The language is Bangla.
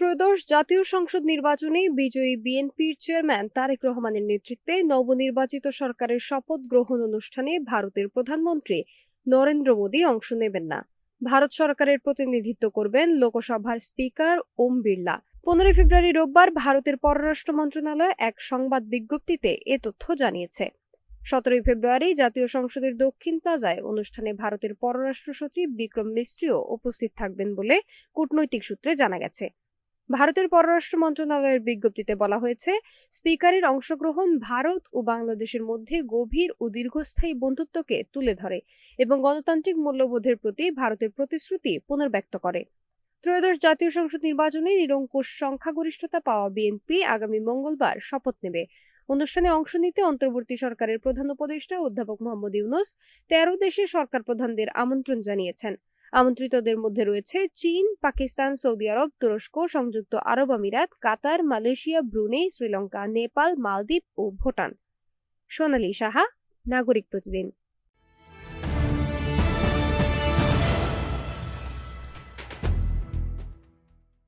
ত্রয়োদশ জাতীয় সংসদ নির্বাচনে বিজয়ী বিএনপির চেয়ারম্যান তারেক রহমানের নেতৃত্বে নবনির্বাচিত সরকারের শপথ গ্রহণ অনুষ্ঠানে ভারতের প্রধানমন্ত্রী নরেন্দ্র মোদী অংশ নেবেন না। ভারত সরকারের প্রতিনিধিত্ব করবেন লোকসভার স্পিকার ওম বিড়লা। পনেরোই ফেব্রুয়ারি রোববার ভারতের পররাষ্ট্র মন্ত্রণালয় এক সংবাদ বিজ্ঞপ্তিতে এ তথ্য জানিয়েছে। সতেরোই ফেব্রুয়ারি জাতীয় সংসদের দক্ষিণ প্লাজায় অনুষ্ঠানে ভারতের পররাষ্ট্র সচিব বিক্রম মিস্ত্রিও উপস্থিত থাকবেন বলে কূটনৈতিক সূত্রে জানা গেছে। ভারতের পররাষ্ট্র মন্ত্রণালয়ের বিজ্ঞপ্তিতে বলা হয়েছে, স্পিকারের অংশগ্রহণ ভারত ও বাংলাদেশের মধ্যে গভীর ও দীর্ঘস্থায়ী বন্ধুত্বকে তুলে ধরে এবং গণতান্ত্রিক মূল্যবোধের প্রতি ভারতের প্রতিশ্রুতি পুনর্ব্যক্ত করে। ত্রয়োদশ জাতীয় সংসদ নির্বাচনে নিরঙ্কুশ সংখ্যাগরিষ্ঠতা পাওয়া বিএনপি আগামী মঙ্গলবার শপথ নেবে। অনুষ্ঠানে অংশ নিতে অন্তর্বর্তী সরকারের প্রধান উপদেষ্টা অধ্যাপক মোহাম্মদ ইউনুস, তেরো দেশের সরকার প্রধানদের আমন্ত্রণ জানিয়েছেন। আমন্ত্রিতদের মধ্যে রয়েছে চীন, পাকিস্তান, সৌদি আরব, তুরস্ক, সংযুক্ত আরব আমিরাত, Qatar, Malaysia, Brunei, Sri Lanka, Nepal, Maldives ও ভুটান। সোনালী সাহা, নাগরিক প্রতিদিন।